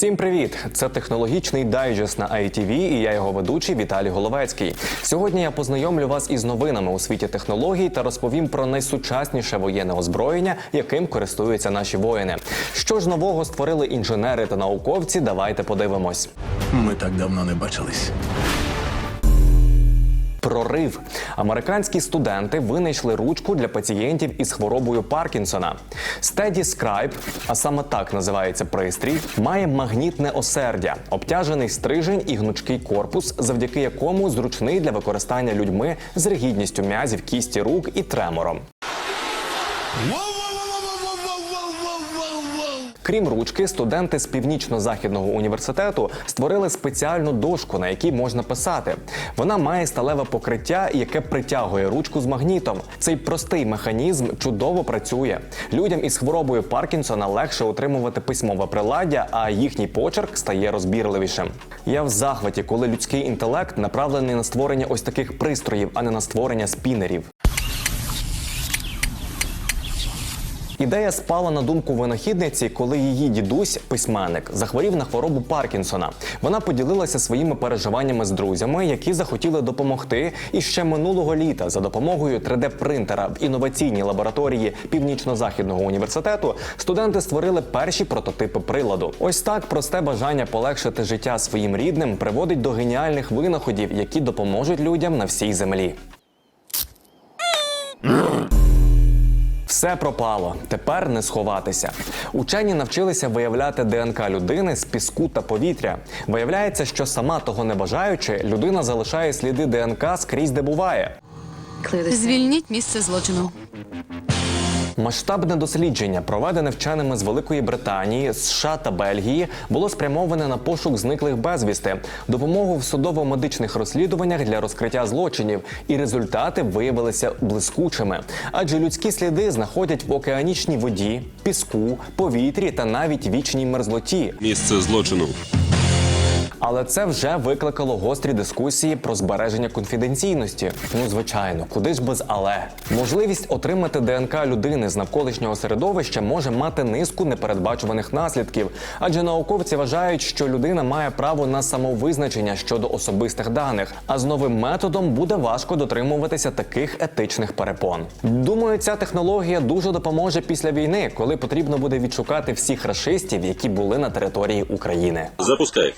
Всім привіт! Це технологічний дайджест на ITV і я його ведучий Віталій Головецький. Сьогодні я познайомлю вас із новинами у світі технологій та розповім про найсучасніше воєнне озброєння, яким користуються наші воїни. Що ж нового створили інженери та науковці? Давайте подивимось. Ми так давно не бачились. Прорив. Американські студенти винайшли ручку для пацієнтів із хворобою Паркінсона. Steady Scribe, а саме так називається пристрій, має магнітне осердя, обтяжений стрижень і гнучкий корпус, завдяки якому зручний для використання людьми з ригідністю м'язів кісті рук і тремором. Крім ручки, студенти з північно-західного університету створили спеціальну дошку, на якій можна писати. Вона має сталеве покриття, яке притягує ручку з магнітом. Цей простий механізм чудово працює. Людям із хворобою Паркінсона легше утримувати письмове приладдя, а їхній почерк стає розбірливішим. Я в захваті, коли людський інтелект направлений на створення ось таких пристроїв, а не на створення спінерів. Ідея спала на думку винахідниці, коли її дідусь, письменник, захворів на хворобу Паркінсона. Вона поділилася своїми переживаннями з друзями, які захотіли допомогти. І ще минулого літа за допомогою 3D-принтера в інноваційній лабораторії Північно-західного університету студенти створили перші прототипи приладу. Ось так просте бажання полегшити життя своїм рідним приводить до геніальних винаходів, які допоможуть людям на всій землі. Все пропало. Тепер не сховатися. Учені навчилися виявляти ДНК людини з піску та повітря. Виявляється, що сама того не бажаючи, людина залишає сліди ДНК скрізь де буває. Звільніть місце злочину. Масштабне дослідження, проведене вченими з Великої Британії, США та Бельгії, було спрямоване на пошук зниклих безвісти, допомогу в судово-медичних розслідуваннях для розкриття злочинів, і результати виявилися блискучими. Адже людські сліди знаходять в океанічній воді, піску, повітрі та навіть вічній мерзлоті. Місце злочину. Але це вже викликало гострі дискусії про збереження конфіденційності. Ну, звичайно, куди ж без але можливість отримати ДНК людини з навколишнього середовища може мати низку непередбачуваних наслідків, адже науковці вважають, що людина має право на самовизначення щодо особистих даних. А з новим методом буде важко дотримуватися таких етичних перепон. Думаю, ця технологія дуже допоможе після війни, коли потрібно буде відшукати всіх рашистів, які були на території України. Запускай.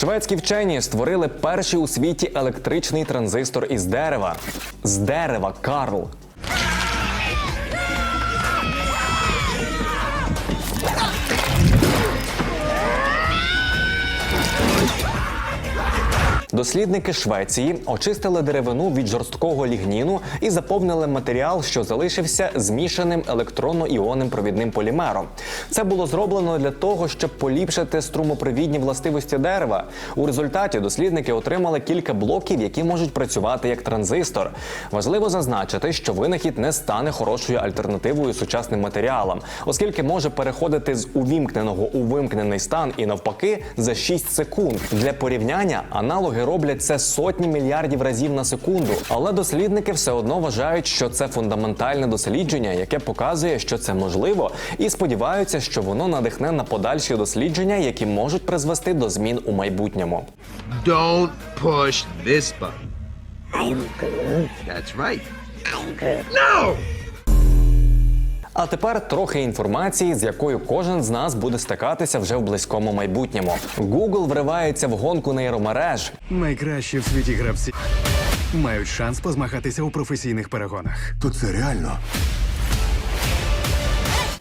Шведські вчені створили перший у світі електричний транзистор із дерева. З дерева, Карл. Дослідники Швеції очистили деревину від жорсткого лігніну і заповнили матеріал, що залишився змішаним електронно-іонним провідним полімером. Це було зроблено для того, щоб поліпшити струмопровідні властивості дерева. У результаті дослідники отримали кілька блоків, які можуть працювати як транзистор. Важливо зазначити, що винахід не стане хорошою альтернативою сучасним матеріалам, оскільки може переходити з увімкненого у вимкнений стан і навпаки за 6 секунд. Для порівняння аналоги роблять це сотні мільярдів разів на секунду. Але дослідники все одно вважають, що це фундаментальне дослідження, яке показує, що це можливо, і сподіваються, що воно надихне на подальші дослідження, які можуть призвести до змін у майбутньому. Don't push this button. That's right. No! А тепер трохи інформації, з якою кожен з нас буде стикатися вже в близькому майбутньому. Google вривається в гонку нейромереж. Найкращі в світі гравці мають шанс позмагатися у професійних перегонах. То це реально.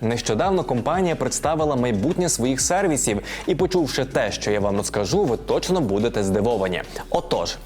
Нещодавно компанія представила майбутнє своїх сервісів, і почувши те, що я вам розкажу, ви точно будете здивовані. Отож,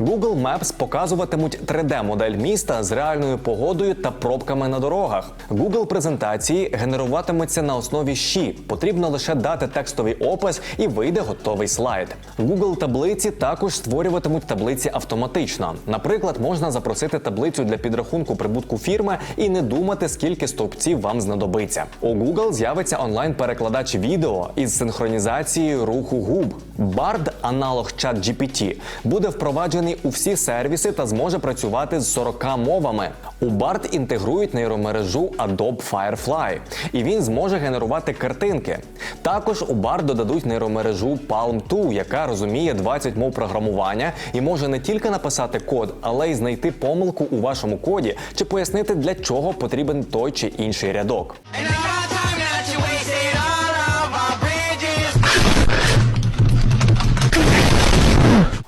Google Maps показуватимуть 3D-модель міста з реальною погодою та пробками на дорогах. Google презентації генеруватимуться на основі щі. Потрібно лише дати текстовий опис і вийде готовий слайд. Google таблиці також створюватимуть таблиці автоматично. Наприклад, можна запросити таблицю для підрахунку прибутку фірми і не думати, скільки стовпців вам знадобиться. З'явиться. У Google з'явиться онлайн-перекладач відео із синхронізацією руху губ. Bard, аналог ChatGPT, буде впроваджений у всі сервіси та зможе працювати з 40 мовами. У Bard інтегрують нейромережу Adobe Firefly, і він зможе генерувати картинки. Також у Bard додадуть нейромережу Palm 2, яка розуміє 20 мов програмування і може не тільки написати код, але й знайти помилку у вашому коді чи пояснити, для чого потрібен той чи інший рядок.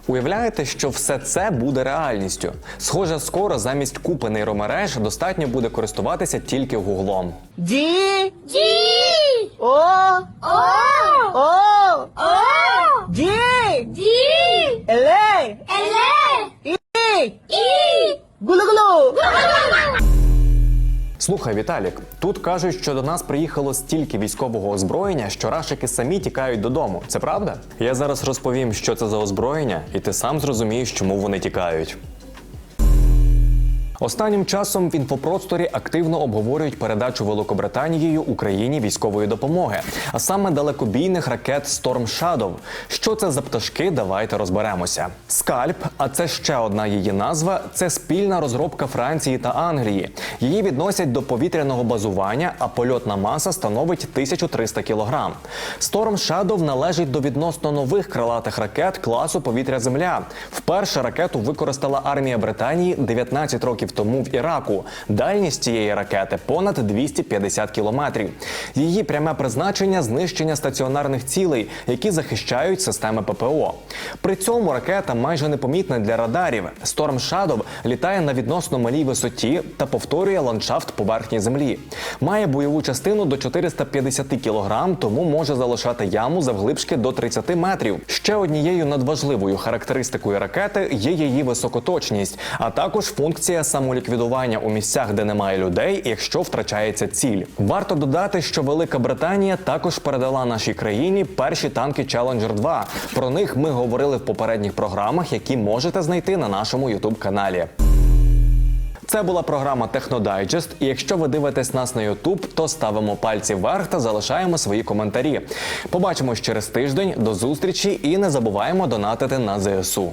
Уявляєте, що все це буде реальністю? Схоже, скоро замість купи нейромереж достатньо буде користуватися тільки гуглом. Ді! Ді! О. О. О. Слухай, Віталік, тут кажуть, що до нас приїхало стільки військового озброєння, що рашики самі тікають додому. Це правда? Я зараз розповім, що це за озброєння, і ти сам зрозумієш, чому вони тікають. Останнім часом в інфопросторі активно обговорюють передачу Великобританією Україні військової допомоги, а саме далекобійних ракет Storm Shadow. Що це за пташки? Давайте розберемося. Скальп, а це ще одна її назва. Це спільна розробка Франції та Англії. Її відносять до повітряного базування, а польотна маса становить 1300 кг. Storm Shadow належить до відносно нових крилатих ракет класу повітря-земля. Вперше ракету використала армія Британії 19 років тому в Іраку. Дальність цієї ракети понад 250 кілометрів. Її пряме призначення знищення стаціонарних цілей, які захищають системи ППО. При цьому ракета майже непомітна для радарів. Storm Shadow літає на відносно малій висоті та повторює ландшафт поверхні землі. Має бойову частину до 450 кг, тому може залишати яму завглибшки до 30 метрів. Ще однією надважливою характеристикою ракети є її високоточність, а також функція самоліквідування у місцях, де немає людей, якщо втрачається ціль. Варто додати, що Велика Британія також передала нашій країні перші танки Challenger 2. Про них ми говорили в попередніх програмах, які можете знайти на нашому youtube каналі. Це була програма Технодайджест. І якщо ви дивитесь нас на YouTube, то ставимо пальці вверх та залишаємо свої коментарі. Побачимось через тиждень. До зустрічі і не забуваємо донатити на ЗСУ.